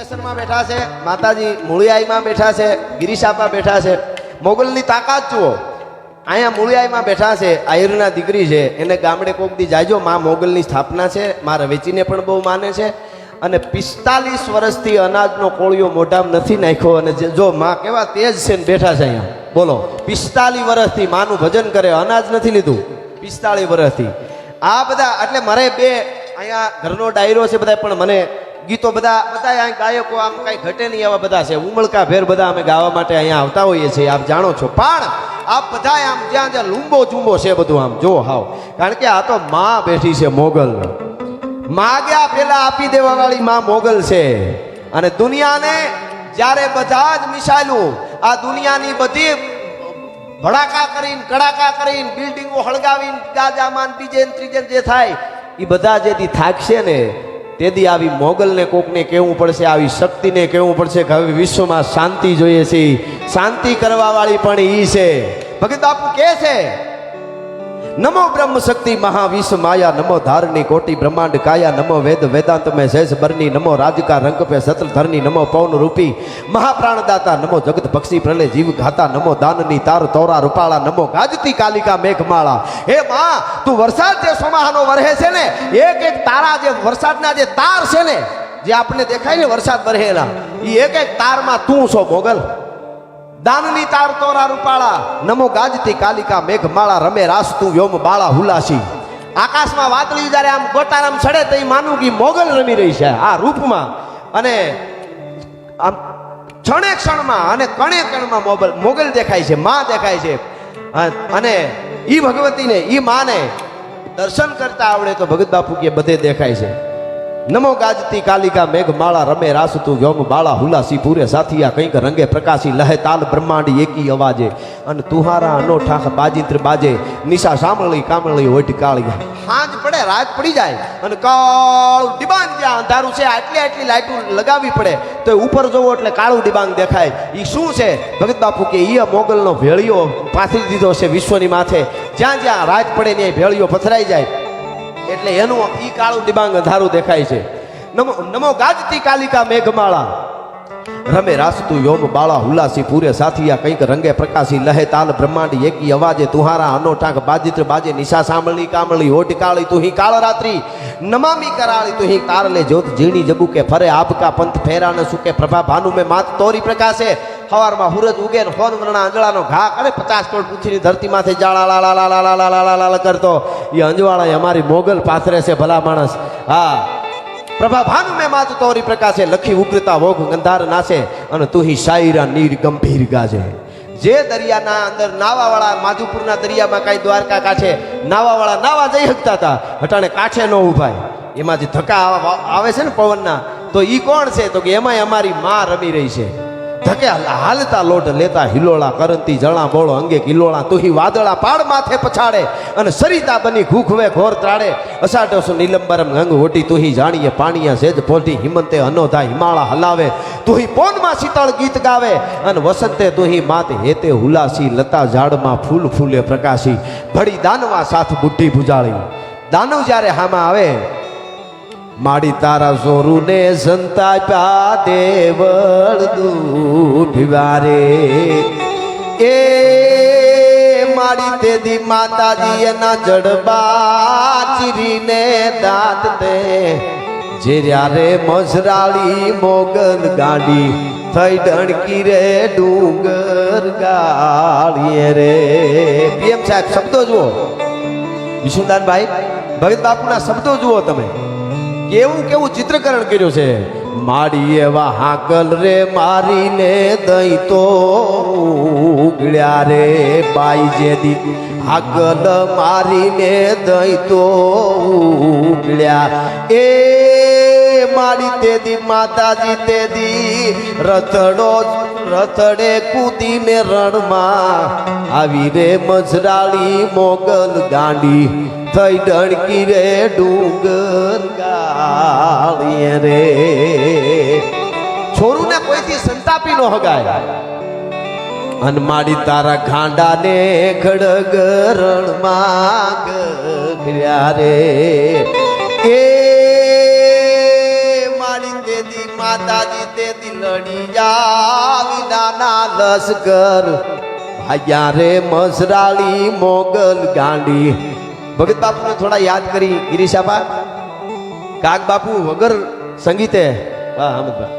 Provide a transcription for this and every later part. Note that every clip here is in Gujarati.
સ્ટેશનમાં બેઠા છે, માતાજી મૂળિયાઈમાં બેઠા છે ગિરીશાપા બેઠા છે. મોગલની તાકાત જુઓ. અહીંયા મૂળિયાઈમાં બેઠા છે, આયરના દીકરી છે. એને ગામડે કોક દી જાજો મા મોગલની સ્થાપના છે મા રવેચીને પણ બહુ માને છે. અને પિસ્તાલીસ વર્ષથી અનાજનો કોળિયો મોઢામાં નથી નાખ્યો અને જો મા કેવા તેજ છે ને બેઠા છે અહીંયા. બોલો, પિસ્તાલીસ વર્ષથી માનું ભજન કરે, અનાજ નથી લીધું. પિસ્તાલીસ વર્ષથી. આ બધા એટલે મારે બે અહીંયા ઘરનો ડાયરો છે બધા પણ મને ગીતો બધા બધા અહીં ગાયકો આમ કાંઈ ઘટે નહીં એવા બધા છે. ઉમળકા ભેર બધા અમે ગાવા માટે અહીંયા આવતા હોઈએ છીએ, આપ જાણો છો. પણ આપ બધા આમ જ્યાં જ્યાં લુંબો ચુંબો છે બધું આમ, જો હાવ. કારણ કે આ તો માં બેઠી છે મોગલ. માગ્યા પેલા આપી દેવા વાળી માં મોગલ છે. અને દુનિયાને જ્યારે બધા જ મિસાઈલું, આ દુનિયાની બધી ભડાકા કરીને, કડાકા કરીને, બિલ્ડિંગો હળગાવીને ગાજામાન બીજે ત્રીજે જે થાય એ બધા જેથી થાકશે ને તેથી આવી મોગલને કોકને કહેવું પડશે, આવી શક્તિને કહેવું પડશે કે હવે વિશ્વમાં શાંતિ જોઈએ છે. શાંતિ કરવાવાળી પણ ઈ છે. ભગત બાપુ કે છે નમો બ્રહ્મ શક્તિ મહાવિશ્વ માયા, નમો ધારની કોટી બ્રહ્માંડ કાયા, નમો વેદ વેદાંત મેં શેષ બરની, નમો રાજકા રંગ પે સત્ર ધરની, નમો પૌન રૂપી મહાપ્રાણદાતા, નમો જગત પક્ષી પ્રલય જીવ ઘાતા, નમો દાનની તાર તોરા રૂપાળા, નમો ગાજતી કાલિકા મેઘમાળા. હે માં, તું વરસાદ જે સોમાહાનો વરહે છે ને, એક એક તારા જે વરસાદના જે તાર છે ને, જે આપણને દેખાય ને વરસાદ વરહેલા એ એક એક તારમાં તું છો મોગલ. દાનની તાર તોરા રૂપાળા, નમો ગાજતી કાલિકા મેઘમાળા રમે રાસ તું વ્યોમ બાળા હુલાસી આકાશમાં વાદળી જ્યારે આમ ગોટારામ ચડે તો એ માનું કે મોગલ રમી રહી છે આ રૂપમાં. અને આમ ક્ષણે ક્ષણમાં અને કણે કણમાં મોગલ મોગલ દેખાય છે, માં દેખાય છે. અને એ ભગવતીને એ માને દર્શન કરતા આવડે તો ભગત બાપુ કે બધે દેખાય છે. નમો ગાજતી કાલિકા મેઘમાળા રમે રાસતું વ્યોમ બાળા હુલાસી પૂરે સાથિયા કંઈક રંગે પ્રકાશી લહે તાલ બ્રહ્માંડ એકી અવાજે. અને તુહારા અનોઠાખ બાજિત્ર બાજે. નિશા સાંભળી કામળી ઓઢ કાળી. હાંજ પડે, રાત પડી જાય. અને કાળું ડિબાંગ જ્યાં અંધારું છે, આટલી આટલી લાઈટો લગાવવી પડે. તો ઉપર જોવો એટલે કાળું ડિબાંગ દેખાય. એ શું છે? ભગત બાપુ કે એ મોગલનો ભેળિયો પાથરી દીધો છે વિશ્વની માથે. જ્યાં જ્યાં રાત પડે, ત્યાં ભેળિયો પથરાઈ જાય. એટલે એનું ઈ કાળું દિબાંગ અંધારું દેખાય છે. નમો નમો ગાજતી કાલિકા મેઘમાળા. રમે રાસતુ યોમ બાળા હુલાસી પૂરે સાથિયા કંઈક રંગે પ્રકાશી લહે તાલ બ્રહ્માંડ એકી અવાજે તુહારા અનોઠાક બાજિત્ર બાજે નિશા સાંભળી કામળી હોટ કાળી તું હી કાળ રાત્રી નમામી કરાળી તું હી તારલે જ્યોત ઝીણી જબુકે ફરે આપકા પંથ ફેરા ને સુકે પ્રભા ભાનુ મે માત તોરી પ્રકાશે. સવારમાં હુરજ ઉગે ને હોન વરણા અંજળાનો ઘા કરે પચાસ કરોડ પૃથ્વીની ધરતીમાંથી જાળા લાલા લાલા લાલા લાલા લાલા કરતો. એ અંજવાળા અમારી મોગલ પાથરે છે ભલા માણસ. હા. પ્રભા, ભાનુ મેં માત તોરી પ્રકાશે, લખી ઉગ્રતા વોગ ગંધાર નાશે અને તું હિ શાયરા નીર ગંભીર ગાજે. જે દરિયાના અંદર નાવાવાળા માધુપુરના દરિયામાં કાંઈ દ્વારકા કાંઠે નાવાવાળા નાવા જઈ શકતા હતા, હટાણે કાંઠે ન ઉભાય. એમાં જે ધક્કા આવે છે ને પવનના, તો ઈ કોણ છે? તો કે એમાંય અમારી માં રમી રહી છે. ધકે હાલતા લોટ લેતા હિલોળા કરંતી જણા બોળો અંગે કિલોળા તુહી વાદળા પાડ માથે પછાડે અને સરિતા બની ઘૂખવે ઘોર ત્રાડે. અસાઢસો નીલંબરમ ગંગ હોટી તુહી જાણીએ પાણીયા સેજ પોટી હિમંતે અનોધા હિમાળા હલાવે. તુહી પોનમાં શીતળ ગીત ગાવે અને વસંતે તુહી માત હેતે હુલાસી લતા ઝાડમાં ફૂલ ફૂલે પ્રકાશી. ભળી દાનવા સાથ બુઢી ભુજાળી. દાનવ જ્યારે હામાં આવે માડી તારા સોરુને સંતાપ્યા દેવળ દુભિવારે. એ મારી તેદી માતાજી એના જડબા ચીરીને દાંત તે જે રે મસરાળી મોગલ ગાડી થઈ ડણકી રે ડુંગર ગાળીએ રે. પીએમ સાહેબ, શબ્દો જુઓ. વિષ્ણુદાનભાઈ, ભગત બાપુના શબ્દો જુઓ તમે. કેવું કેવું ચિત્રકરણ કર્યું છે? માડી એવા હાકલ રે, મારીને દઈ તો ઉગળ્યા રે બાઈ જેદી. હાકલ મારીને દઈ તો ઉગળ્યા એ માડી તેદી, માતાજી તેદી, રથડો રથડે કૂદીને રણમાં આવી રે મજરાળી મોગલ ગાંડી. થઈ ડણકી રે, ડુંગર ગાળીએ રે. છોરુને કોઈથી સંતાપી નો હગાય. અનમાડી તારા ખાંડાને ખડગ રણમાં ગગર્યા રે. એ માડી તેદી માતાજી રીતે લડી જાવી નાના લશ્કર. ભાગ્યા રે મસરાળી મોગલ ગાંડી. ભગત બાપુને થોડા યાદ કરી. ગિરીશાબા કાગ બાપુ વગર સંગીતે. વાહ અહમદભાઈ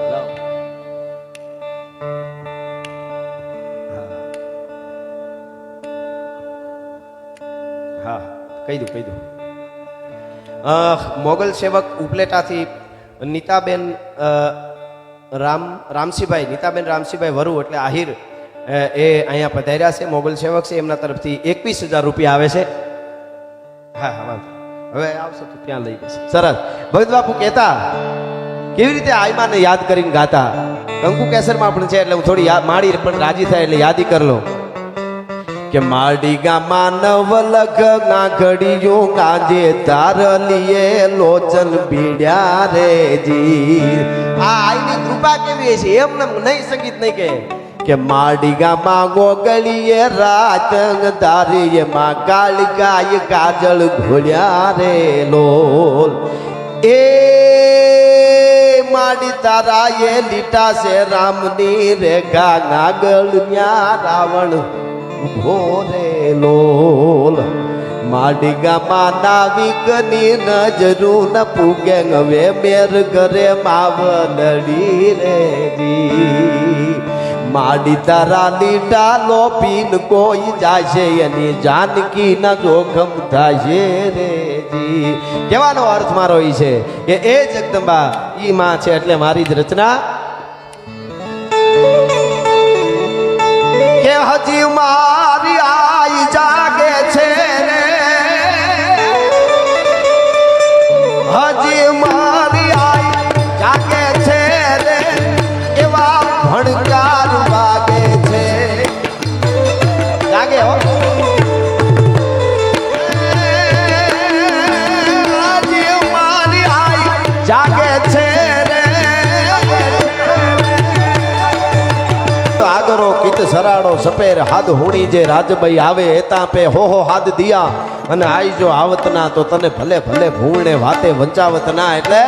હા કહી દઉં કહી દઉં મોગલ સેવક ઉપલેટાથી નીતાબેન રામ, રામસીભાઈ, નીતાબેન રામસીભાઈ વરુ એટલે આહિર એ અહીંયા પધાર્યા છે. મોગલ સેવક છે. એમના તરફથી એકવીસ હજાર રૂપિયા આવે છે. હવે આવશે તો ત્યાં લઈ જશે. સરસ. ભગત બાપુ કહેતા, કેવી રીતે આયમાને યાદ કરીને ગાતા? કંકુ કેસરમાં પણ છે, એટલે હું થોડી માડી પણ રાજી થાય, એટલે યાદી કરી લો કે માડી ગામાં નવલખ ના ઘડીયો ગાજે તારલીએ લોચન ભીડ્યા રે જી. આ આઈની કૃપા કેવી છે એમને નહીં સંગીત નહીં કે કે માડી ગામાં ગોગળીએ રાતમાં કાળી ગાય કાજળ ઘોડ્યા રે લોલ. એ માડી તારા એ લીટા છે રામની રેખા નાગળ ન્યા રાવણ ઊભો રે લોલ. માડી ગામાં નાવિકની નજરું ન પૂગે હવે મેર ઘરે માવલડી રે જી માડી તારા લીટા લોપીન કોઈ જાશે, એની જાનકી ના જોખમ થાશે રે જી. કહેવાનો અર્થ મારો ઈ છે કે એ જગદંબા ઈ માં છે એટલે મારી જ રચના. કે હજી મારી સરાડો સપેર હાદ હોણી જે રાજભાઈ આવે એતા પે હો હો હાદ દિયા. અને આઈ જો આવત ના તો તને ભલે ભલે ભૂણે વાતે વંચાવત ના એટલે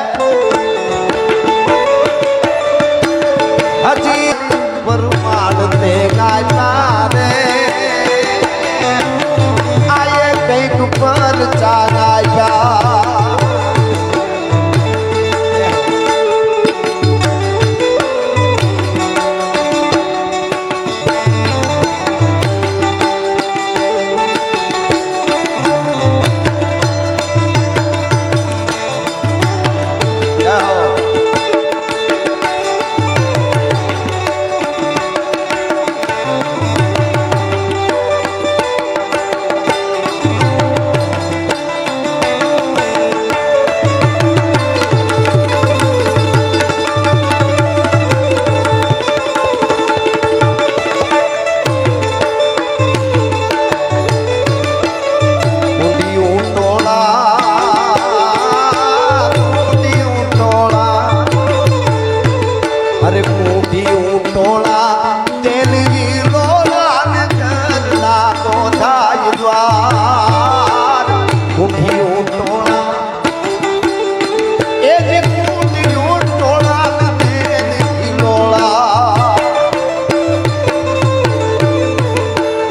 હજી પરમાણ તે ગાતા રે. આયે કંઈક પર ચાગાયા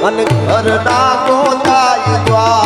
અને ઘરના ગોતાય દ્વાર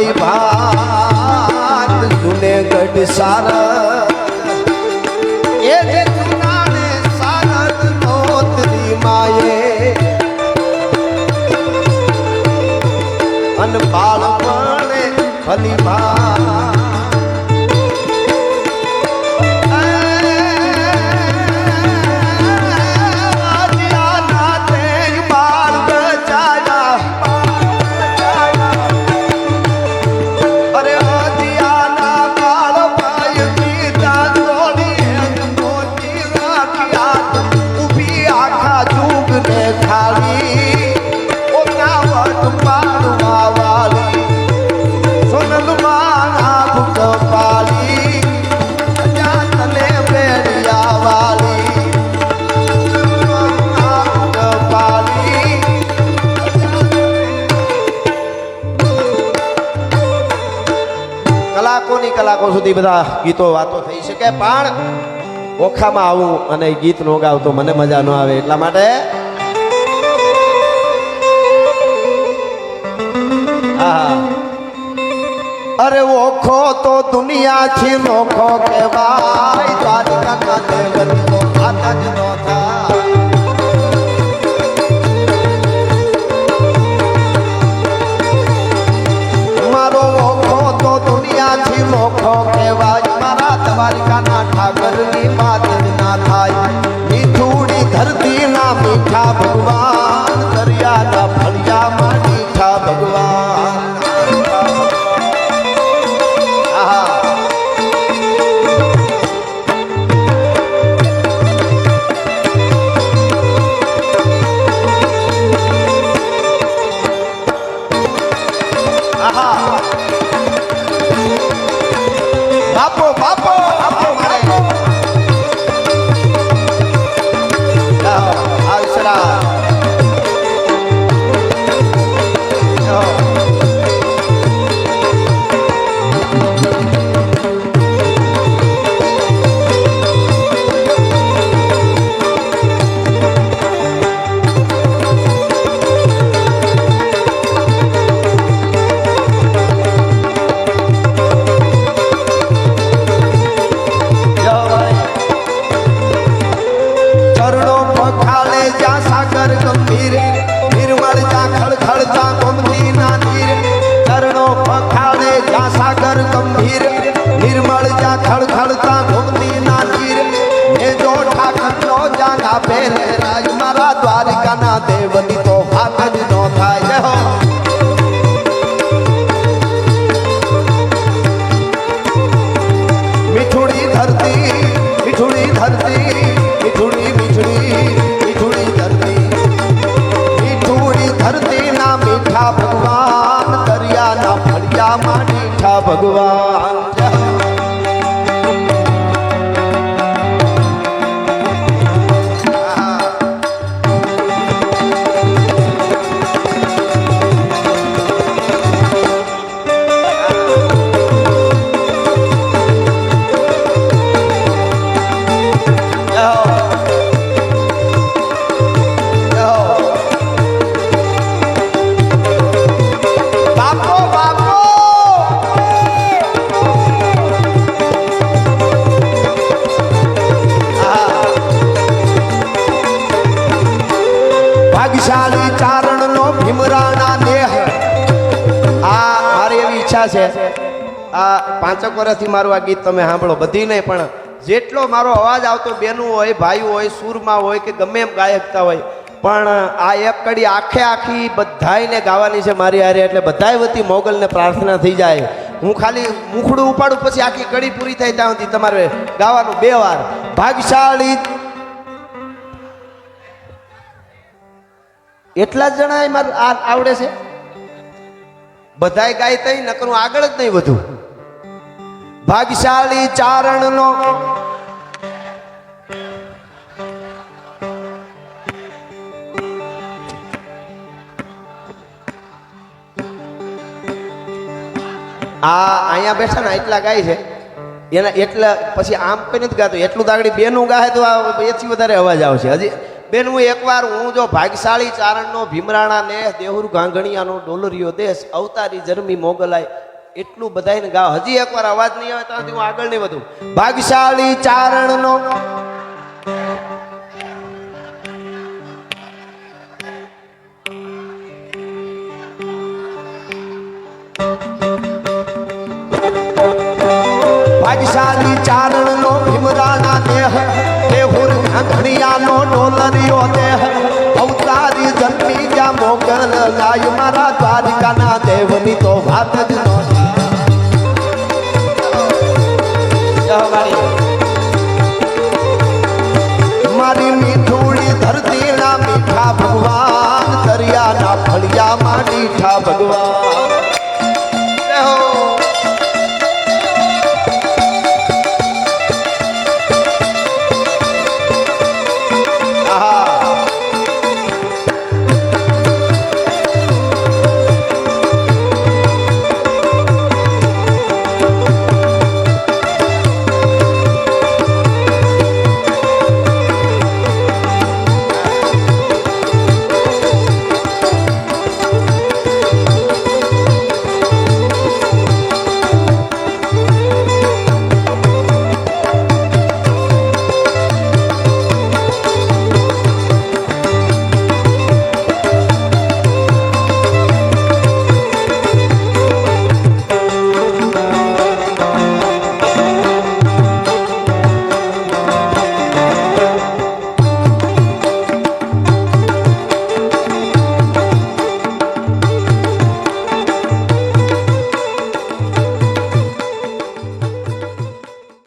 ભલી ભાત જુને ગઢ શારદ એ જે જુનાણે શારદ નોતરી માયે. અન બાળપણે ખલી ભાત કલાકોની કલાકો સુધી બધા ગીતો વાતો થઈ શકે, પણ ઓખામાં આવું અને ગીત નો ગાવતો મને મજા ન આવે. એટલા માટે અરે ઓખો તો દુનિયા થી નોખો કહેવાય દ્વારકા ના દેવની તો વાત જ નો થાય સાગર ગંભીર નિર્મળ જ્યાં ખળખળતા ગોમતીના નીર ચરણો પખાડે જા સાગર ગંભીર નિર્મળ જા ખળખળતા હરિયા માં મીઠા ભગવાન વિશાલી ચારણ નો ભીમરાના દેહ. આ મારી એવી ઈચ્છા છે. આ પાંચક વર્ષથી મારું આ ગીત તમે સાંભળો. બધી નહીં, પણ જેટલો મારો અવાજ આવતો બેનું હોય, ભાઈ હોય, સૂરમાં હોય કે ગમે એમ ગાયકતા હોય, પણ આ એક કડી આખે આખી બધાને ગાવાની છે મારી હારે, એટલે બધાય વતી મોગલને પ્રાર્થના થઈ જાય. હું ખાલી મુખડું ઉપાડું, પછી આખી કડી પૂરી થાય ત્યાં સુધી તમારે ગાવાનું. બે વાર. ભાગશાળી એટલા જ જણા મારે આ આવડે છે? બધાય ગાય તઈ, નકરું આગળ જ નહીં વધુ. ભાગશાળી ચારણનો આ અહીંયા બેઠા ને એટલા ગાય છે. એના એટલા, પછી આમ કઈ નથી ગાતો. એટલું દાગડી બેનું ગાય તો આ એથી વધારે અવાજ આવશે. હજી બેન હું એકવાર હું જો ભાગશાળી ચારણનો ભીમરાણા ને દેહુર ગાંગણિયાનો ડોલરિયો દેશ અવતારી જર્મી મોગલાય એટલું બધાને ગાવ. હજી એકવાર અવાજ નહીં આવે ત્યાંથી હું આગળ નહીં વધું. ભાગશાળી ચારણનો ભાગશાળી ચારણનો ભીમરાણા દેહ ઘડિયાનો ડોલરિયો દેહ અવતારી જન્મી ગયા મોગલ લાય. મારા દ્વારિકાના દેવની તો વાત જ નો મારી મીઠુડી ધરતીના મીઠા ભગવાન. દરિયાના ફળિયામાં મીઠા ભગવાન.